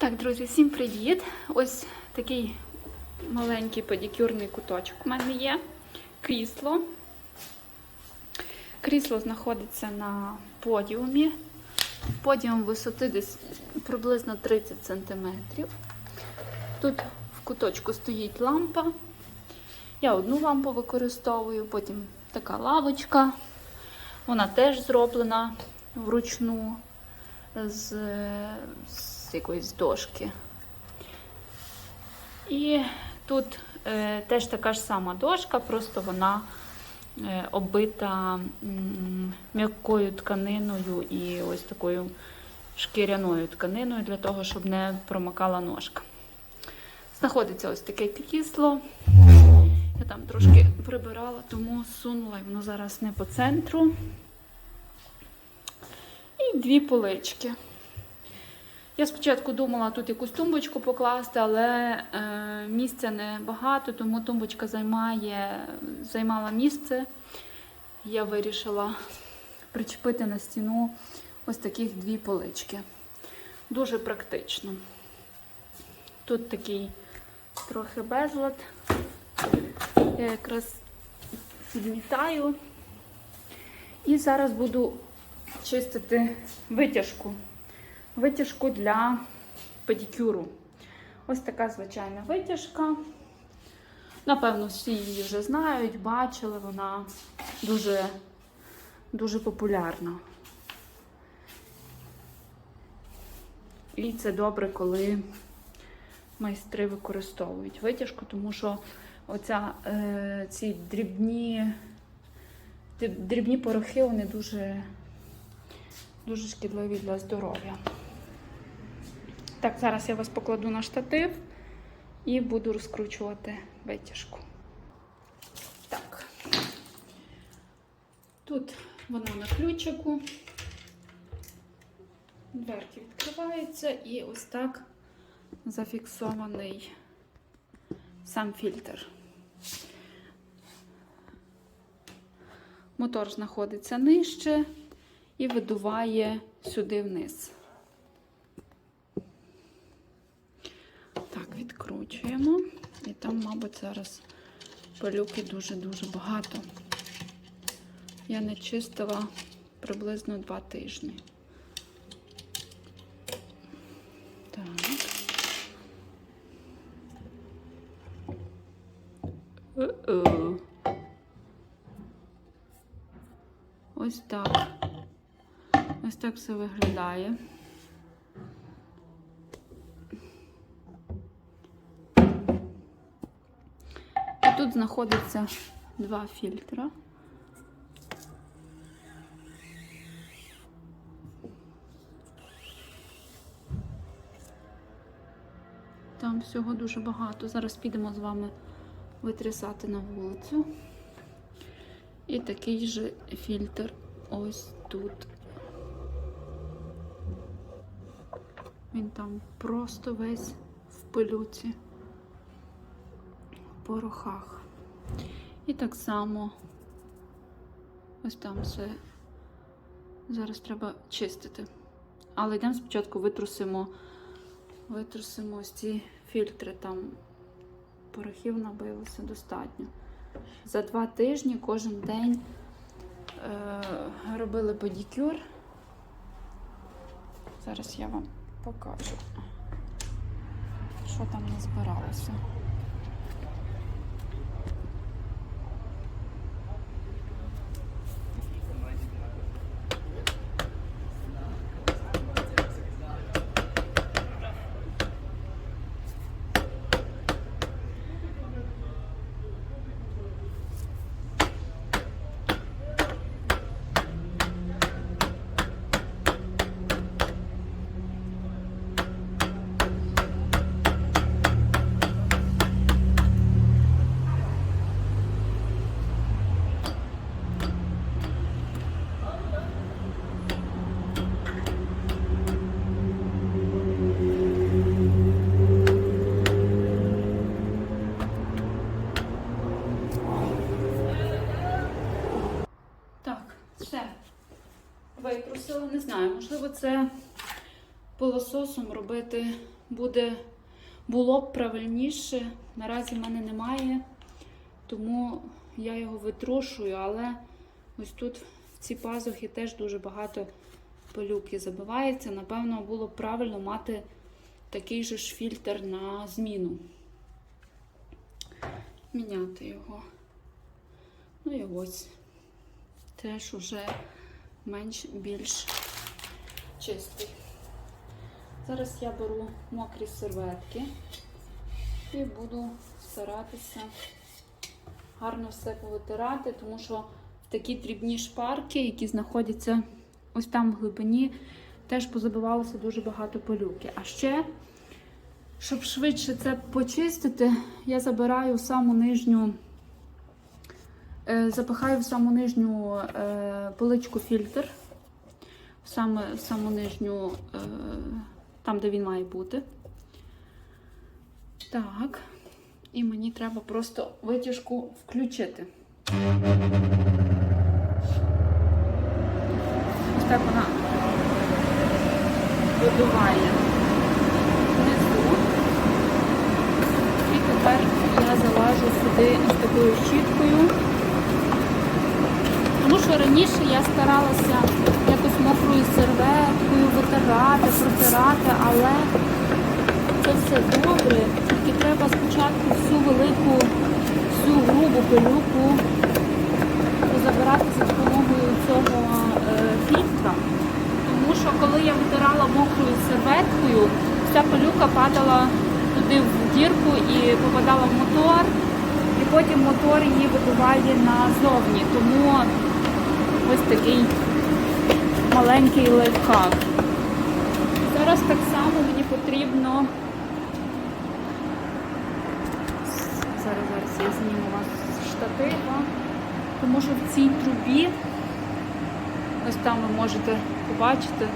Так, друзі, всім привіт! Ось такий маленький педикюрний куточок у мене є. Крісло. Крісло знаходиться на подіумі. Подіум висоти десь приблизно 30 см. Тут в куточку стоїть лампа. Я одну лампу використовую, потім така лавочка. Вона теж зроблена вручну з, з якоїсь дошки. І тут е, теж така ж сама дошка, просто вона е, оббита м'якою тканиною і ось такою шкіряною тканиною для того, щоб не промокала ножка. Знаходиться ось таке крісло. Я там трошки прибирала, тому сунула і воно зараз не по центру. І дві полички. Я спочатку думала тут якусь тумбочку покласти, але е, місця не багато, тому тумбочка займає, займала місце. Я вирішила причепити на стіну ось таких дві полички. Дуже практично. Тут такий трохи безлад. Я якраз підмітаю. І зараз буду чистити витяжку. Витяжку для педикюру. Ось така звичайна витяжка. Напевно, всі її вже знають, бачили, вона дуже, дуже популярна. І це добре, коли майстри використовують витяжку, тому що оця, е, ці дрібні, дрібні порохи, вони дуже дуже шкідливі для здоров'я. Так, зараз я вас покладу на штатив і буду розкручувати витяжку. Так. Тут вона на ключику. Дверки відкриваються і ось так зафіксований сам фільтр. Мотор знаходиться нижче і видуває сюди вниз. Так, відкручуємо. І там, мабуть, зараз пилюки дуже-дуже багато. Я не чистила приблизно два тижні. Ось так. Ось так все виглядає. Знаходиться два фільтра. Там всього дуже багато. Зараз підемо з вами витрясати на вулицю. І такий же фільтр ось тут. Він там просто весь в пилюці, в порохах. І так само ось там все зараз треба чистити. Але йдемо спочатку витрусимо, витрусимо ось ці фільтри, там порохів набилося достатньо. За два тижні кожен день е, робили педикюр. Зараз я вам покажу, що там не Витрусила, не знаю, можливо, це пилососом робити буде, було б правильніше. Наразі в мене немає, тому я його витрушую, але ось тут в ці пазухи теж дуже багато пилюки забивається. Напевно, було б правильно мати такий же ж фільтр на зміну. Міняти його. Ну і ось. Теж уже менш більш чистий. Зараз я беру мокрі серветки і буду старатися гарно все повитирати, тому що в такі дрібні шпарки, які знаходяться ось там в глибині, теж позабивалося дуже багато пилюки. А ще, щоб швидше це почистити, я забираю саму нижню, запихаю в саму нижню е, поличку фільтр, в саму, в саму нижню, е, там, де він має бути. Так. І мені треба просто витяжку включити. Ось так вона видуває внизу. І тепер я залажу сюди ось такою щіткою. Тому що раніше я старалася якось мокрою серветкою витирати, протирати, але це все добре. Тільки треба спочатку всю велику, всю грубу пилюку забирати за допомогою цього е, фільтра. Тому що коли я витирала мокрою серветкою, вся пилюка падала туди в дірку і попадала в мотор, і потім мотор її видуває назовні. Тому ось такий маленький лайфхак. Зараз так само мені потрібно. Зараз зараз я зніму вас штатива, тому що в цій трубі, ось там ви можете побачити,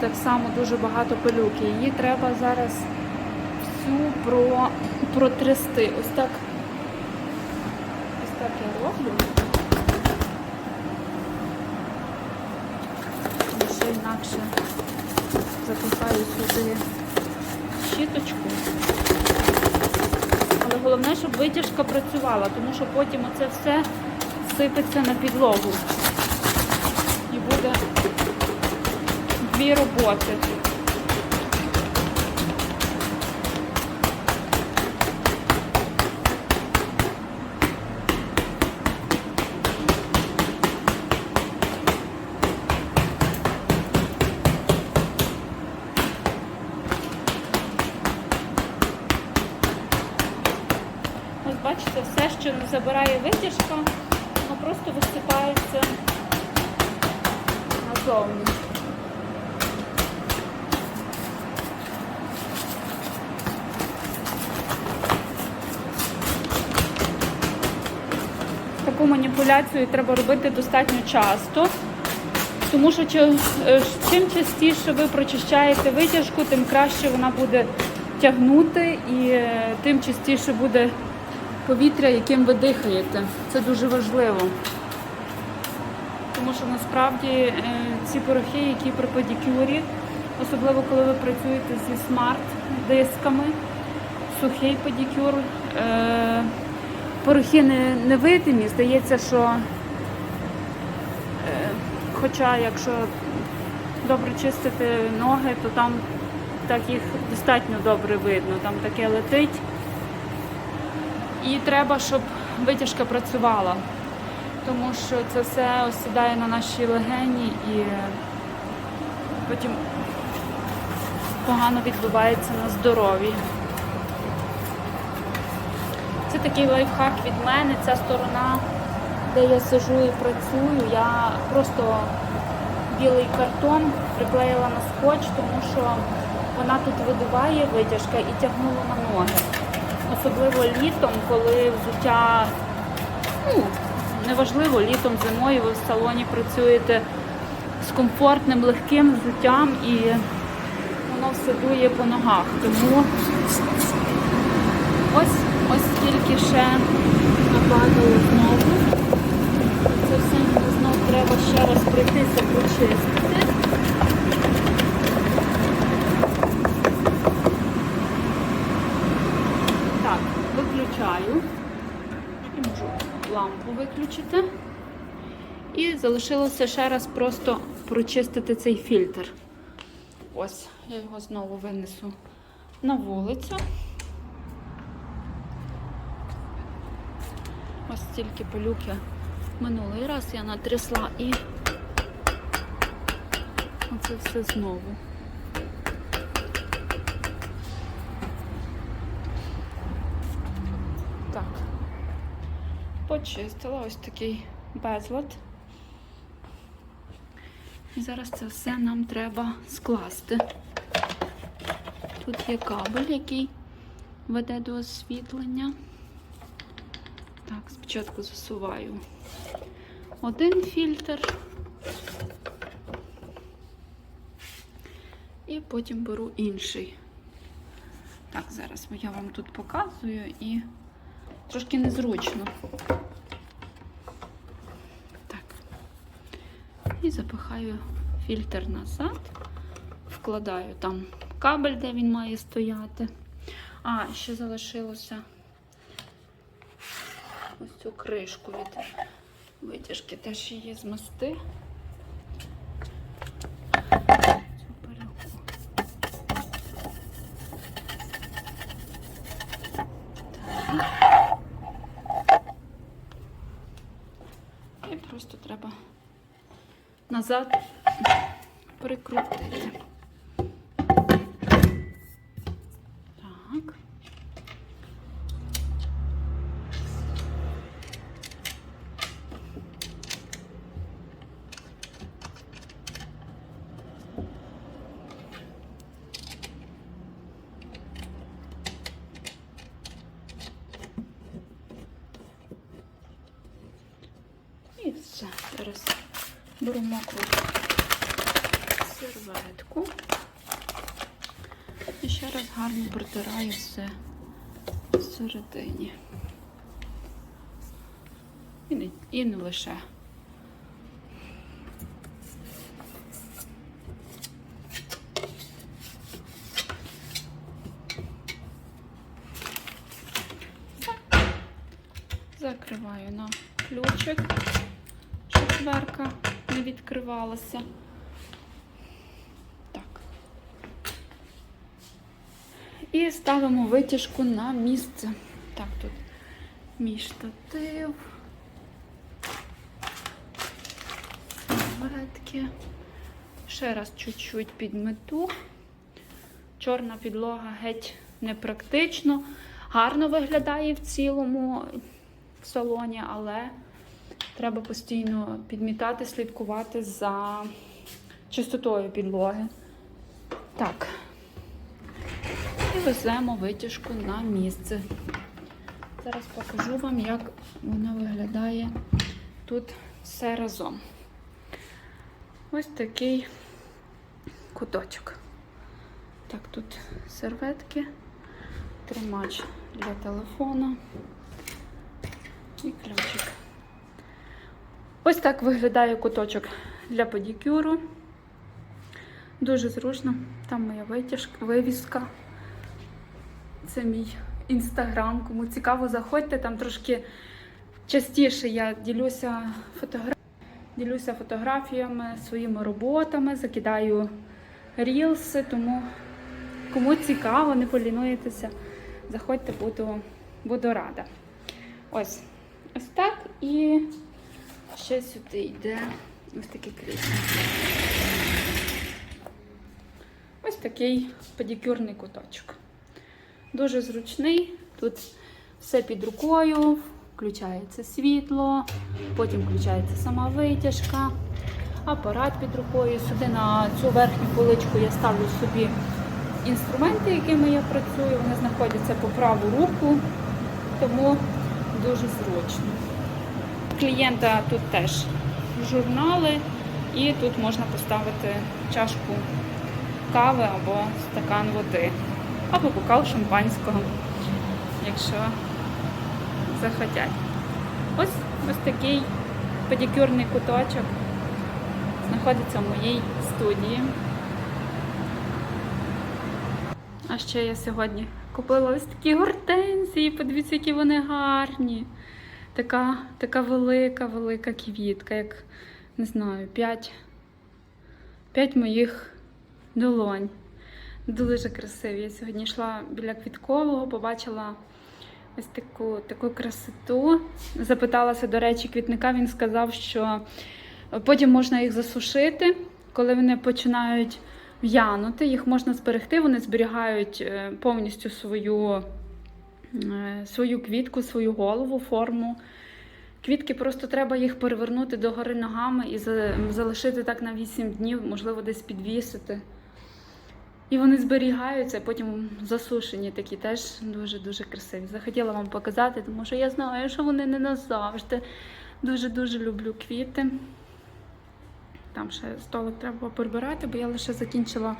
так само дуже багато пилюки. Її треба зараз всю про, протрясти. Ось так. Ось так я роблю. Тому що інакше запихаю сюди щіточку. Головне, щоб витяжка працювала, тому що потім оце все сипеться на підлогу. І буде дві роботи. Ось бачите, все, що не забирає витяжка, воно просто висипається назовні. Таку маніпуляцію треба робити достатньо часто, тому що е, чим частіше ви прочищаєте витяжку, тим краще вона буде тягнути і е, тим частіше буде повітря, яким ви дихаєте. Це дуже важливо. Тому що насправді е, ці порохи, які при педикюрі, особливо коли ви працюєте зі смарт-дисками, сухий педикюр, порохи не, невидимі. Здається, що е, хоча якщо добре чистити ноги, то там так їх достатньо добре видно, там таке летить. І треба, щоб витяжка працювала, тому що це все осідає на наші легені і потім погано відбувається на здоров'ї. Такий лайфхак від мене. Ця сторона, де я сижу і працюю, я просто білий картон приклеїла на скотч, тому що вона тут видуває витяжка і тягнула на ноги. Особливо літом, коли взуття, ну, неважливо, літом, зимою ви в салоні працюєте з комфортним, легким взуттям і воно все дує по ногах. Тому тільки ще нападало знову. Це все знов треба ще раз пройтися, почистити. Так, виключаю і можу лампу виключити. І залишилося ще раз просто прочистити цей фільтр. Ось, я його знову винесу на вулицю. Ось стільки пилюки минулий раз я натрясла і оце все знову. Так. Почистила ось такий безлад. І зараз це все нам треба скласти. Тут є кабель, який веде до освітлення. Так, спочатку засуваю один фільтр. І потім беру інший. Так, зараз я вам тут показую і трошки незручно. Так. І запихаю фільтр назад, вкладаю там кабель, де він має стояти. А, ще залишилося цю кришку від витяжки, теж її пилюку. І просто треба назад прикрутити. Так. І все. Зараз беру мокру серветку. І ще раз гарно протираю все всередині. І не, і не лише. Закриваю на ключик, дверка не відкривалася. Так. І ставимо витяжку на місце. Так, тут мій штатив. Ветки. Ще раз чуть-чуть підмету. Чорна підлога геть непрактично. Гарно виглядає в цілому в салоні, але треба постійно підмітати, слідкувати за чистотою підлоги. Так. І веземо витяжку на місце. Зараз покажу вам, як вона виглядає тут все разом. Ось такий куточок. Так, тут серветки, тримач для телефона і ключик. Ось так виглядає куточок для педикюру. Дуже зручно. Там моя витяжка, вивіска. Це мій інстаграм. Кому цікаво, заходьте. Там трошки частіше я ділюся, фотогра... ділюся фотографіями, своїми роботами, закидаю рілси, тому кому цікаво, не полінуєтеся, заходьте, буду, буду рада. Ось, ось так і ще сюди йде ось таке крісло. Ось такий педикюрний куточок. Дуже зручний. Тут все під рукою, включається світло, потім включається сама витяжка, апарат під рукою. Сюди на цю верхню поличку я ставлю собі інструменти, якими я працюю. Вони знаходяться по праву руку, тому дуже зручно. Клієнта тут теж журнали, і тут можна поставити чашку кави або стакан води, або бокал шампанського, якщо захотять. Ось ось такий педикюрний куточок знаходиться в моїй студії. А ще я сьогодні купила ось такі гортензії. Подивіться, які вони гарні. Така, така велика, велика квітка, як не знаю, 5, 5 моїх долонь. Дуже красиві. Я сьогодні йшла біля квіткового, побачила ось таку, таку красоту. Запиталася, до речі, квітника, він сказав, що потім можна їх засушити, коли вони починають в'янути, їх можна зберегти, вони зберігають е, повністю свою, свою квітку, свою голову, форму. Квітки просто треба їх перевернути догори ногами і залишити так на 8 днів, можливо, десь підвісити. І вони зберігаються, потім засушені такі теж дуже-дуже красиві. Захотіла вам показати, тому що я знаю, що вони не назавжди. Дуже-дуже люблю квіти. Там ще столик треба прибирати, бо я лише закінчила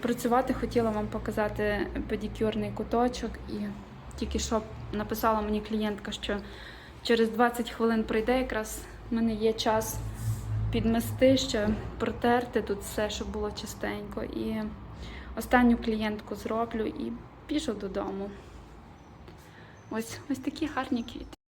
працювати. Хотіла вам показати педикюрний куточок. І тільки що написала мені клієнтка, що через 20 хвилин прийде, якраз в мене є час підмести ще, протерти тут все, щоб було чистенько. І останню клієнтку зроблю і пішу додому. Ось ось такі гарні квіти.